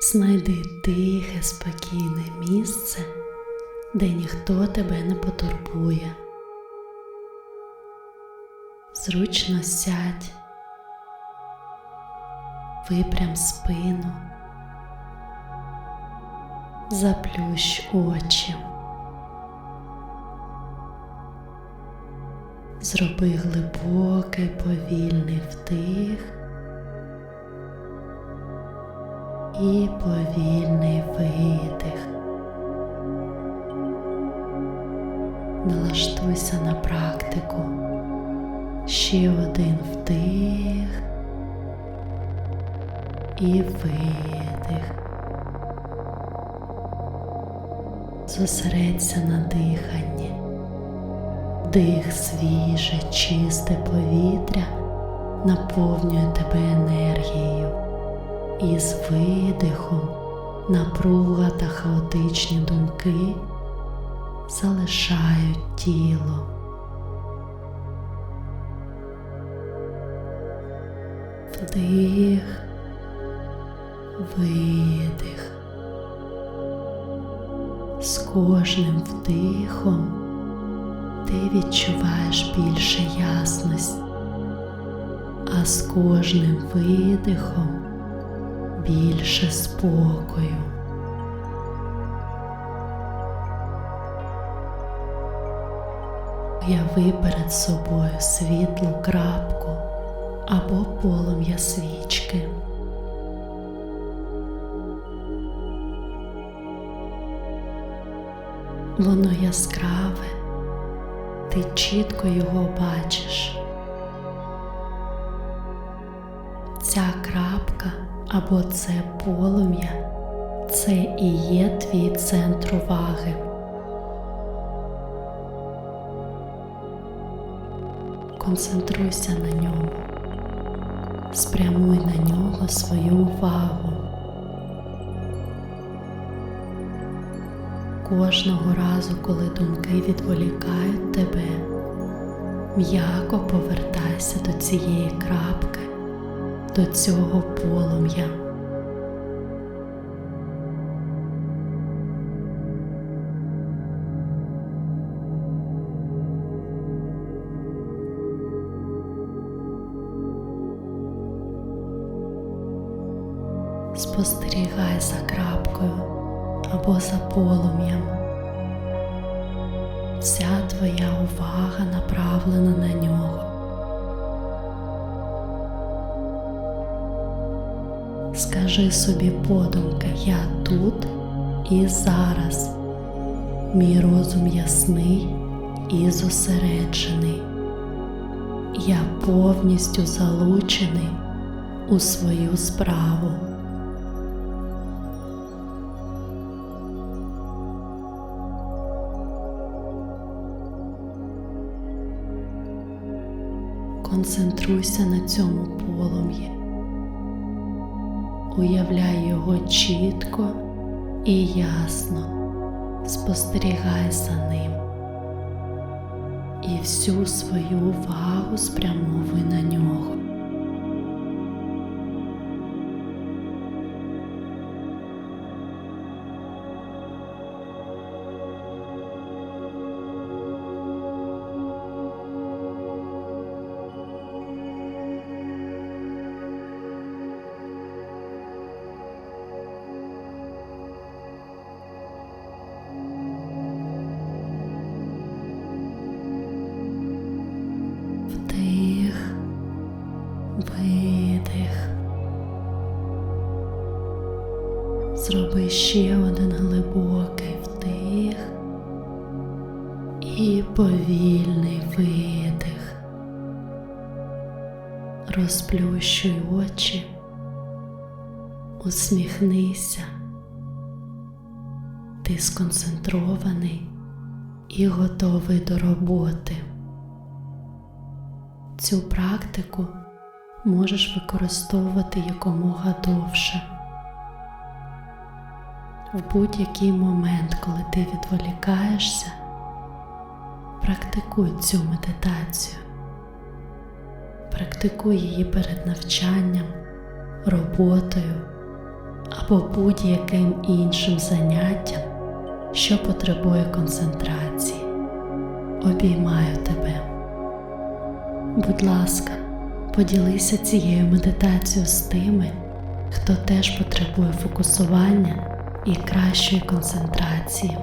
Знайди тихе, спокійне місце, де ніхто тебе не потурбує. Зручно сядь, випрям спину, заплющ очі. Зроби глибокий повільний вдих і повільний видих. Налаштуйся на практику. Ще один вдих і видих. Зосередься на диханні. Дих свіже, чисте повітря наповнює тебе енергією, і з видихом напруга та хаотичні думки залишають тіло. Вдих, видих. З кожним вдихом ти відчуваєш більше ясності, а з кожним видихом більше спокою. Уяви перед собою світлу крапку або полум'я свічки. Воно яскраве, ти чітко його бачиш. Ця крапка або це полум'я це і є твій центр уваги. Концентруйся на ньому, спрямуй на нього свою увагу. Кожного разу, коли думки відволікають тебе, м'яко повертайся до цієї крапки, до цього полум'я. Спостерігай за крапкою або за полум'ям. Вся твоя увага направлена на нього. Скажи собі подумки, я тут і зараз. Мій розум ясний і зосереджений. Я повністю залучений у свою справу. Концентруйся на цьому полум'ї. Уявляй його чітко і ясно, спостерігай за ним і всю свою увагу спрямовуй на нього. Зроби ще один глибокий вдих і повільний видих. Розплющуй очі, усміхнися. Ти сконцентрований і готовий до роботи. Цю практику можеш використовувати якомога довше. В будь-який момент, коли ти відволікаєшся, практикуй цю медитацію. Практикуй її перед навчанням, роботою або будь-яким іншим заняттям, що потребує концентрації. Обіймаю тебе. Будь ласка, поділися цією медитацією з тими, хто теж потребує фокусування і кращої концентрації.